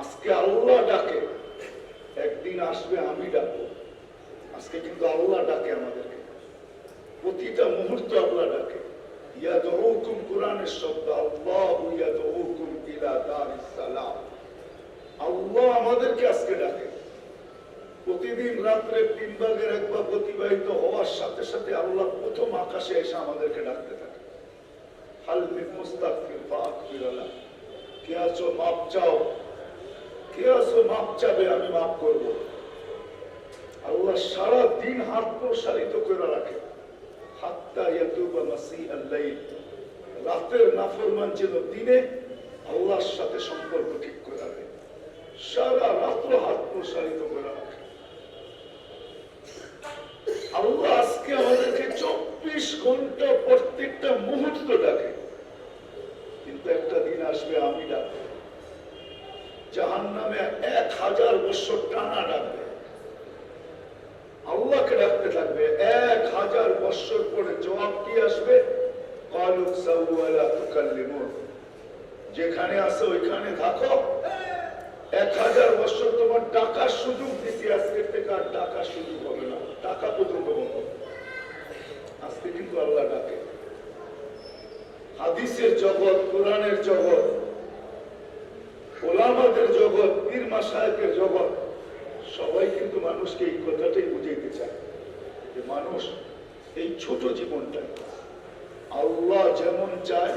আজকে আল্লাহ ডাকে, একদিন আসবে আমি ডাকবো। আজকে কিন্তু আল্লাহ ডাকে আমাদেরকে। প্রতিটা মুহূর্ত আল্লাহ ডাকে। কোরআনের শব্দ আমাদেরকে আজকে ডাকে। প্রতিদিন রাত্রে তিন ভাগের এক ভাগ অতিবাহিত হওয়ার সাথে সাথে প্রথম আকাশে এসে আমাদেরকে ডাকতে থাকে। লাহ কে আছো, মাপ চাও। কে মাপ চাবে, আমি মাপ করব। আল্লাহ সারা দিন হাত প্রসারিত করে রাখে। হাত্তা ইয়াতুবা মাসিহাল লাইল। রাতের নাফরমান যেন দিনে আল্লাহর সাথে সম্পর্ক ঠিক করে রাখে সারা রাত্র হাত প্রসারিত করে রাখে আল্লাহ আজকে আমাদেরকে চব্বিশ ঘণ্টা প্রত্যেকটা মুহূর্ত ডাকে কিন্তু একটা দিন আসবে আমি ডাকবো জাহান নামে এক হাজার বছর টানা ডাকবে আল্লাহকে ডাকতে থাকবে এক হাজার বছর পরে জবাব কি আসবে কালুক যেখানে আছে ওইখানে থাকো। এক হাজার বছর তোমার টাকার সুযোগ দিছি, আজকের থেকে আর টাকার সুযোগ হবে না। টাকা পর্যন্ত আজকে কিন্তু আল্লাহ ডাকে। হাদিসের জগৎ, কোরআনের জগৎ, ওলামাদের জগৎ, পীর মাসায়কের জগৎ, সবাই কিন্তু মানুষকে এই কথাটাই বুঝাইতে চায় যে মানুষ এই ছোট জীবনটা আল্লাহ যেমন চায়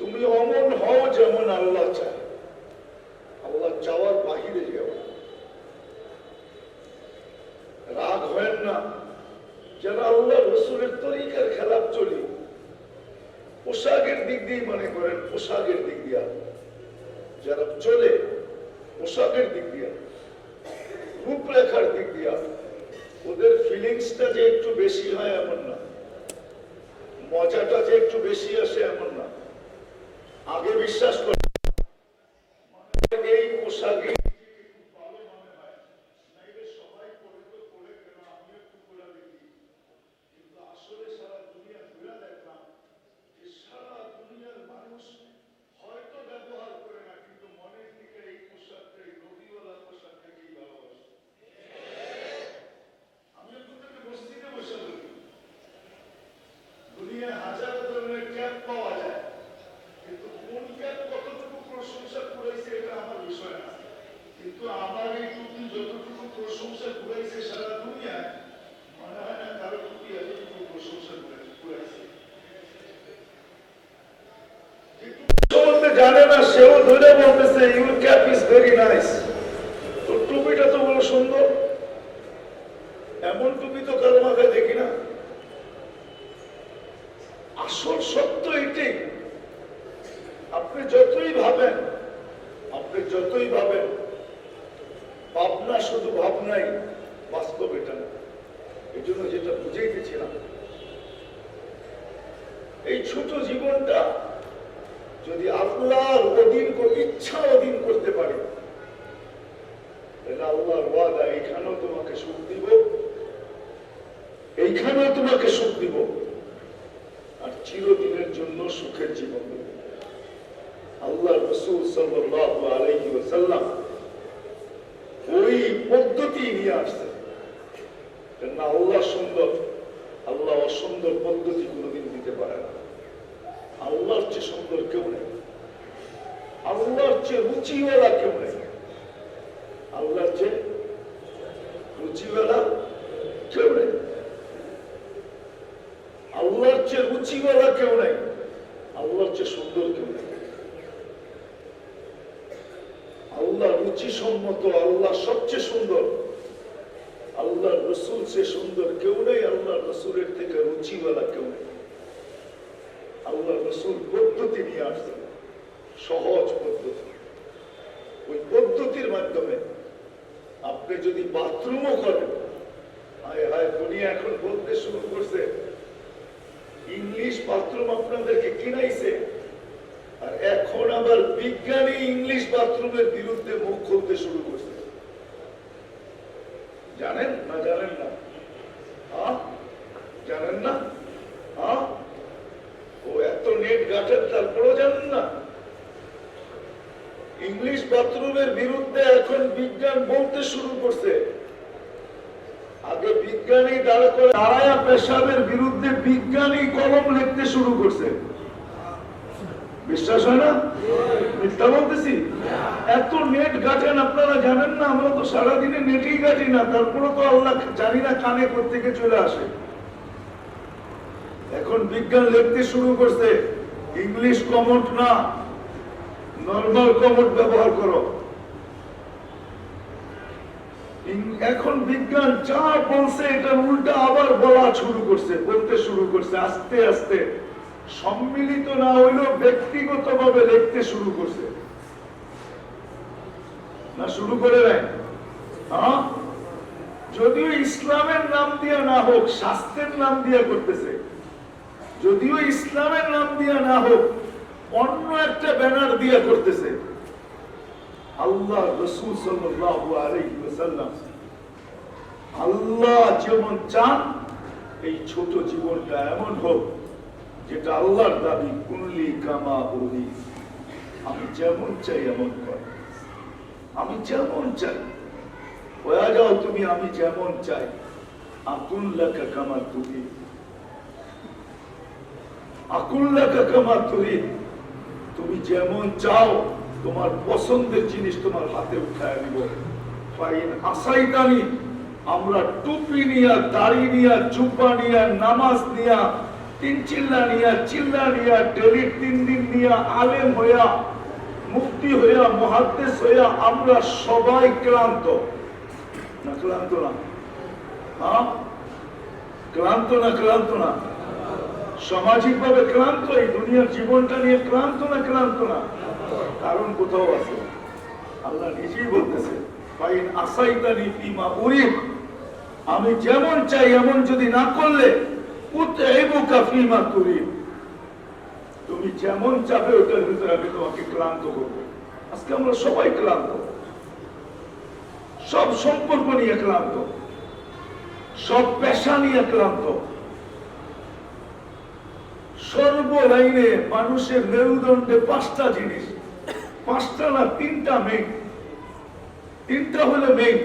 তুমি অমন হও যেমন আল্লাহ চায়। আল্লাহ চাওয়ার বাহিরে যাও রাগ হয় না। যারা আল্লাহ রসুলের তরিকার খেলাপ চলি। পোশাকের দিক দিয়ে মনে করেন, পোশাকের দিক দিয়া। যারা চলে, পোশাকের দিক দিয়া। রূপরেখার দিক দিয়া। ওদের ফিলিংসটা যে একটু বেশি হয় এমন না। মজাটা যে একটু বেশি আসে এমন আগে বিশ্বাস করে। এই পোশাকে প্রশংসা করেছে সারা দুনিয়ায় মনে হয় না কারো টুপি এতটুকু প্রশংসা করে- করেছে যে টুপি সম্বন্ধে জানে না সেও ধরে বলতেছে your cap is very nice এই ছোট জীবনটা যদি আল্লাহর অধীন ইচ্ছা অধীন করতে পারি চিরদিনের জন্য সুখের জীবন আল্লাহ রসুল পদ্ধতি নিয়ে আসছে আল্লাহ সুন্দর, আল্লাহ অসুন্দর পদ্ধতি কোনোদিন দিতে পারে না। আল্লাহর চেয়ে সুন্দর কেউ নেই। আল্লাহর চেয়ে রুচিওয়ালা কেউ নেই। আল্লাহর চেয়ে রুচিওয়ালা কেউ নেই। আল্লাহর চেয়ে রুচিওয়ালা কেউ নেই। আল্লাহর চেয়ে সুন্দর কেউ নেই। আল্লাহ রুচি সম্মত আল্লাহ সবচেয়ে সুন্দর। আল্লাহ রসুল সে সুন্দর কেউ নেই আল্লাহ রসুলের থেকে রুচিওয়ালা কেউ নেই। আল্লাহ রসুল পদ্ধতি নিয়ে আসছেন সহজ পদ্ধতি। ওই পদ্ধতির মাধ্যমে আপনি যদি বাথরুমও করেন, হায় হায়, দুনিয়া এখন বলতে শুরু করছে। ইংলিশ বাথরুম আপনাদেরকে কিনাইছে। আর এখন আবার বিজ্ঞানী ইংলিশ বাথরুমের বিরুদ্ধে মুখ খুলতে শুরু করছে জানেন না জানেন না হ্যাঁ? জানেন না হ্যাঁ? ও এত নেট গাঠের তারপরেও জানেন না। ইংলিশ বাথরুমের বিরুদ্ধে এখন বিজ্ঞান বলতে শুরু করছে। আগে বিজ্ঞানী করে পেশাবের বিরুদ্ধে বিজ্ঞানী কলম লিখতে শুরু করছে। বিশ্বাস হয় না? মিথ্যা বলতেছি? এত নেট ঘাটেন আপনারা জানেন না, আমরা তো সারাদিনে নেটেই ঘাটি না তারপরে তো আল্লাহ জানি না কানে থেকে চলে আসে। এখন বিজ্ঞান লিখতে শুরু করছে। ইংলিশ কমট না, নর্মাল কমট ব্যবহার করো। এখন বিজ্ঞান যা বলছে, এটা উল্টা আবার বলা শুরু করছে, বলতে শুরু করছে, আস্তে আস্তে। সম্মিলিত না হইলেও ব্যক্তিগত ভাবে লিখতে শুরু করছে। না শুরু করে নাই? হ্যাঁ? যদিও ইসলামের নাম দিয়ে না হোক স্বাস্থ্যের নাম দিয়ে করতেছে। যদিও ইসলামের নাম দিয়ে না হোক, অন্য একটা ব্যানার দিয়ে করতেছে। আল্লাহ রসুল ওয়াসাল্লাম আল্লাহ যেমন চান, এই ছোট জীবনটা এমন হোক যেটা আল্লাহর দাবি কুনলি কামা বলি আমি যেমন চাই এমন কর। আমি যেমন চাই। হয়ে যাও তুমি, আমি যেমন চাই। আকুন লাকা কামা তুমি আকুন লাকা কামা তুমি তুমি যেমন চাও, তোমার পছন্দের জিনিস তোমার হাতে উঠায় নিব ফাইন আসাইদানি আমরা টুপি নিয়া, দাড়ি নিয়া, জুব্বা নিয়া, নামাজ নিয়া, তিন চিল্লা নিয়া চিল্লা নিয়া, ডেলি তিন দিন নিয়া, আলেম হইয়া মুক্তি হইয়া মহাদ্দেশ হইয়া, আমরা সবাই ক্লান্ত। না ক্লান্ত না। হ্যাঁ? ক্লান্ত না ক্লান্ত না? সামাজিক ভাবে ক্লান্ত, এই দুনিয়ার জীবনটা নিয়ে ক্লান্ত না ক্লান্ত না? কারণ কোথাও আছে। আল্লাহ নিজেই বলতেছে আমি যেমন চাই, এমন যদি না করলে তুমি যেমন চাবে ওটার ভিতরে আমি তোমাকে ক্লান্ত করব। আজকে আমরা সবাই ক্লান্ত। সব সম্পর্ক নিয়ে ক্লান্ত। সব পেশা নিয়ে ক্লান্ত। সর্বলাইনে মানুষের মেরুদণ্ডে পাঁচটা জিনিস। পাঁচটা না, তিনটা মেঘ তিনটা হলো মেঘ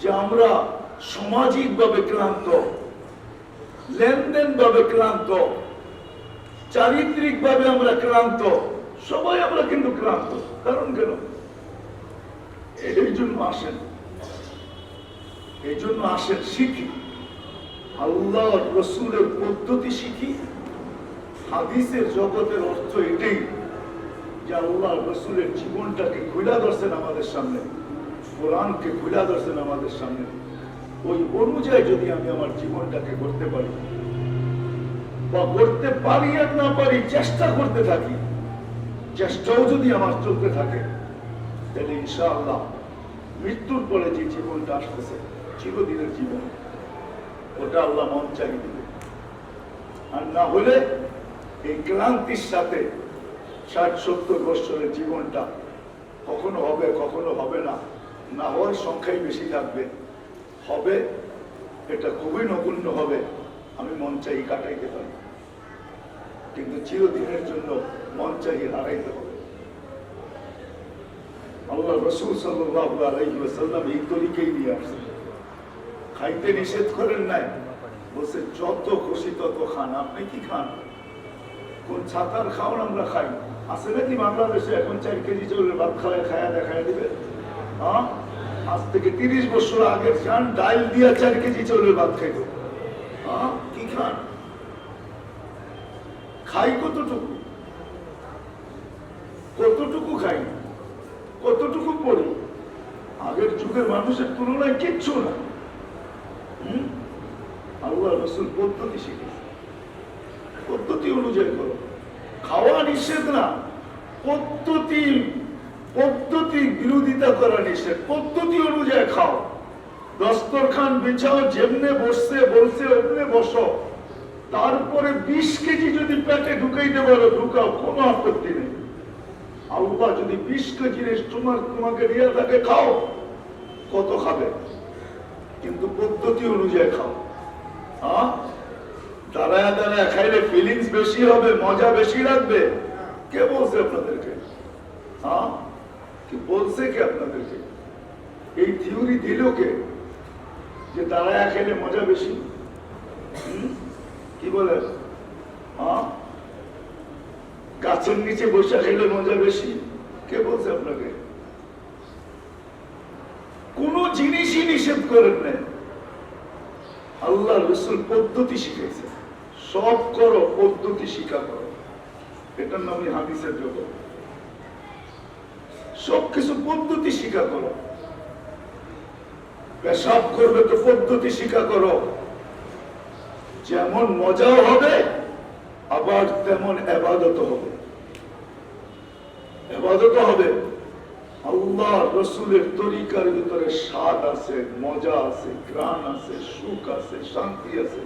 যে আমরা সামাজিক ভাবে ক্লান্ত লেনদেন ভাবে ক্লান্ত চারিত্রিক ভাবে আমরা ক্লান্ত, সবাই আমরা কিন্তু ক্লান্ত। কারণ কেন? এই জন্য আসেন। এই জন্য আসেন শিখি। আল্লাহ রসুলের পদ্ধতি শিখি। হাদিসের জগতের অর্থ এটাই যে আল্লাহ রসুলের জীবনটাকে খুলা ধরছেন আমাদের সামনে, কোরআনকে খুলা ধরছেন আমাদের সামনে। ওই অনুযায়ী যদি আমি আমার জীবনটাকে করতে পারি বা করতে পারি আর না পারি, চেষ্টা করতে থাকি, চেষ্টাও যদি আমার চলতে থাকে, তাহলে ইনশাআল্লাহ মৃত্যুর পরে যে জীবনটা আসতেছে, চিরদিনের জীবন, ওটা আল্লাহ মন চাই দিবে। আর না হলে এই ক্লান্তির সাথে ষাট সত্তর বছরের জীবনটা কখনো হবে কখনো হবে না। না হওয়ার সংখ্যাই বেশি থাকবে। হবে, এটা খুবই নগণ্য হবে। আমি মন চাই কাটাইতে পারি। কিন্তু চিরদিনের জন্য মন চাই হারাইতে হবে। আল্লাহ রসুল সাল্লাল্লাহু আলাইহি এই তরিকেই নিয়ে আসছেন। খাইতে নিষেধ করেন নাই। বলছে, যত খুশি তত খান। আপনি কি খান? ছাতার খাওয়ান আমরা খাই। আছে নাকি বাংলাদেশে এখন চার কেজি চলে ভাত খাওয়ায় খায়া দেখায় দিবে? হ্যাঁ? আজ থেকে তিরিশ বছর আগের যান ডাইল দিয়া চার কেজি চলে ভাত খাইত হ্যাঁ? কি খান? খাই কতটুকু? কতটুকু খাই? কতটুকু পড়ি? আগের যুগের মানুষের তুলনায় কিচ্ছু না? আল্লাহ রসুল পদ্ধতি শিখেছে। পদ্ধতি অনুযায়ী করো। খাওয়া নিষেধ না, পদ্ধতি পদ্ধতি বিরোধিতা করা নিষেধ। পদ্ধতি অনুযায়ী খাও। দস্তরখান বিছাও, যেমনে বসছে, বলছে, ওমনে বসো। তারপরে বিশ কেজি যদি পেটে ঢুকাইতে পারো ঢুকাও, কোনো আপত্তি নেই। আল্লাহ যদি বিশ কেজি তোমার, তোমাকে দিয়ে থাকে, খাও। কত খাবে? কিন্তু পদ্ধতি অনুযায়ী খাও। হ্যাঁ দাঁড়ায় দাঁড়ায় খাইলে ফিলিংস বেশি হবে, মজা বেশি লাগবে। কে বলছে আপনাদেরকে? হ্যাঁ? কি বলছে কি আপনাদেরকে? এই থিওরি দিল কে? যে দাঁড়ায় খেলে মজা বেশি? কি বলে? হ্যাঁ? গাছের নিচে বসে খেলে মজা বেশি? কে বলছে আপনাকে? কোন জিনিসই নিষেধ করেন না আল্লাহ রসুল পদ্ধতি শিখেছে সব করো, পদ্ধতি শিখা করো। এটার নামই হাদিসের জগৎ। সবকিছু পদ্ধতি শিখা করো। পেশাব করবে তো পদ্ধতি শিখা করো। যেমন মজাও হবে, আবার তেমন এবাদত হবে। এবাদত হবে। আল্লাহ রসুলের তরিকার ভিতরে স্বাদ আছে, মজা আছে গ্রাণ আছে, সুখ আছে, শান্তি আছে।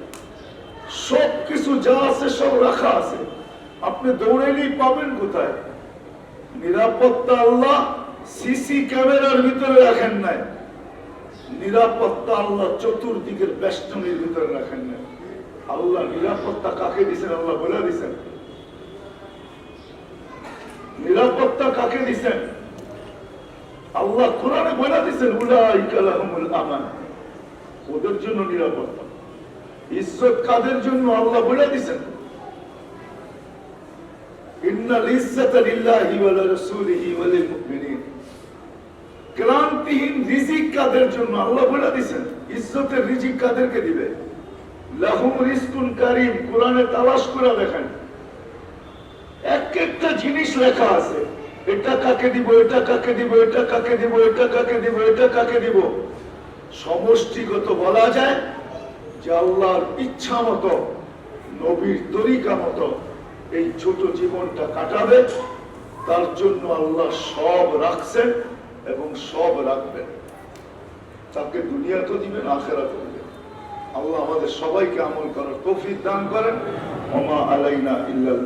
সব কিছু যা আছে সব রাখা আছে। আপনি দৌড়াইলেই পাবেন কোথায়? নিরাপত্তা আল্লাহ সিসি ক্যামেরার ভিতরে রাখেন নাই। নিরাপত্তা আল্লাহ চতুর্দিকের বেষ্টনীর ভিতরে রাখেন নাই। আল্লাহ নিরাপত্তা কাকে দিছেন? আল্লাহ বলে দিছেন। নিরাপত্তা কাকে দিছেন? আল্লাহ কোরআনে বলে দিছেন, উলাইকা আমান। ওদের জন্য নিরাপত্তা। ইজ্জত কাদের জন্য আল্লাহ বলে দিছেন? ইন্নাল ইজ্জাতা লিল্লাহি ওয়া লিরাসূলিহি ওয়া লিল মুমিনিন ক্রান্তিহীন রিজিক কাদের জন্য আল্লাহ বলে দিছেন? ইজ্জতের রিজিক কাদেরকে দিবে? লাহুম রিজকুন কারীম, কোরআনে তালাশ করে দেখেন এক একটা জিনিস লেখা আছে। এটা কাকে দিব, এটা কাকে দিব, এটা কাকে দিব, এটা কাকে দিব, এটা কাকে দিব? সমষ্টিগত বলা যায় যে আল্লাহর ইচ্ছা মতো, নবীর তরিকা মতো এই ছোট জীবনটা কাটাবে, তার জন্য আল্লাহ সব রাখছেন এবং সব রাখবেন। তাকে দুনিয়া তো দিবেন আখেরা তো দিবেন। আল্লাহ আমাদের সবাইকে আমল করার তৌফিক দান করেন। আলাইনা ইল্লাল